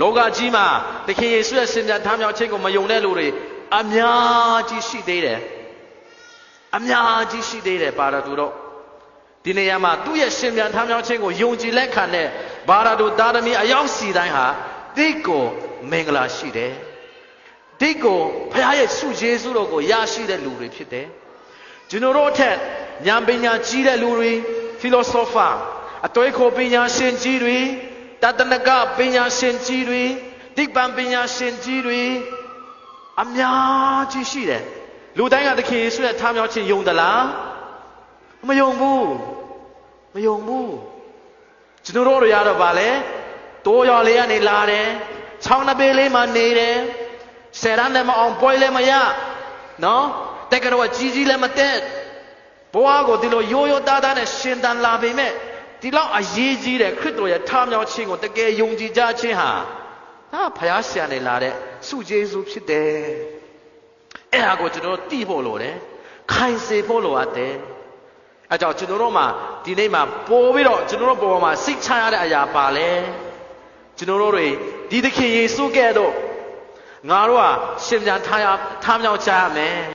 လောကကြီးမှာသခင်ယေရှုရဲ့ရှင်ပြန်ထမ်းမြောက်ခြင်းကိုမယုံတဲ့လူတွေအများကြီးရှိသေးတယ်အများကြီးရှိသေးတယ်ပါရတူတော့ဒီနေရာမှာသူ့ရဲ့ရှင်ပြန်ထမ်းမြောက်ခြင်းကိုယုံကြည်လက်ခံတဲ့ဘာရတူသားသမီးအယောက်စီတိုင်းဟာတိတ်ကိုမင်္ဂလာရှိတယ်တိတ်ကိုဖခင်ရဲ့ဆုယေရှုတော်ကိုရရှိတဲ့လူတွေဖြစ်တယ်ကျွန်တော်တို့အထက်ဉာဏ်ပညာကြီးတဲ့လူတွေ philosopher အတွေးခေါ်ပညာရှင်ကြီးတွေ တတနကပညာရှင်ကြီးတွေတိပံပညာရှင်ကြီးတွေအများကြီးရှိတယ်လူတိုင်းကသခင်ယေရှုရဲ့ထားမြောက်ခြင်းယုံသလားမယုံဘူးမယုံဘူးကျွန်တော်တို့ရတော့ဗာလဲတိုးရွာလေးကနေလာတယ်ချောင်းနှပေးလေးမှနေတယ်ဆယ်ရမ်းလည်းမအောင်ပွဲလည်းမရနော်တက်ကတော်ကြီးကြီးလည်းမတက်ဘဝကိုဒီလိုရိုးရိုးသားသားနဲ့ရှင်သန်လာပေမဲ့ ဒီလောက်အရေးကြီးတဲ့ခရစ်တော်ရဲ့ထားမြောက်ခြင်းကိုတကယ်ယုံကြည်ကြခြင်းဟာဒါဖယားဆရာနေလာတဲ့စုကျေးဇူးဖြစ်တယ်အဲ့ဒါကိုကျွန်တော်တို့သိဖို့လိုတယ်ခိုင်စေဖို့လိုအပ်တယ်အဲကြောင့်ကျွန်တော်တို့မှာဒီနေ့မှာပို့ပြီးတော့ကျွန်တော်တို့ပေါ်မှာစိတ်ချရတဲ့အရာပါလဲကျွန်တော်တို့တွေဒီသခင်ယေရှုကဲ့သို့ငါတို့ဟာရှင်ပြန်ထားရထားမြောက်ကြရမယ်